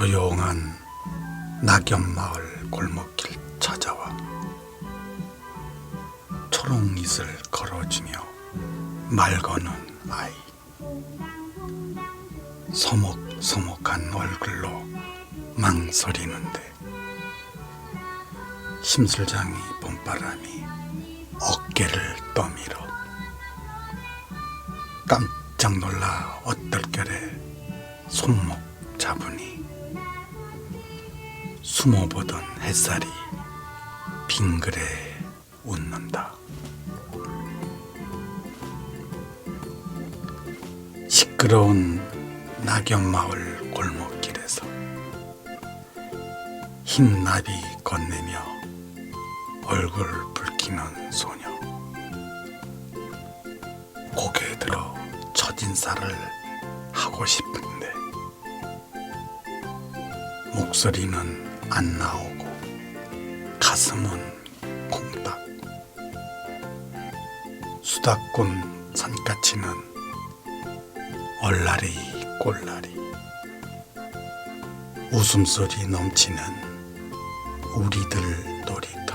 조용한 낙엽마을 골목길 찾아와 초롱잇을 걸어주며 말 거는 아이 서먹서먹한 얼굴로 망설이는데 심술장이 봄바람이 어깨를 떠밀어 깜짝 놀라 어떨결에 손목 잡으니 숨어보던 햇살이 빙그레 웃는다. 시끄러운 낙엽마을 골목길에서 흰 나비 건네며 얼굴 붉히는 소녀 고개 들어 첫인사를 하고 싶은데 목소리는 안 나오고 가슴은 콩닥. 수다꾼 산까치는 얼라리 꼴라리. 웃음소리 넘치는 우리들 놀이터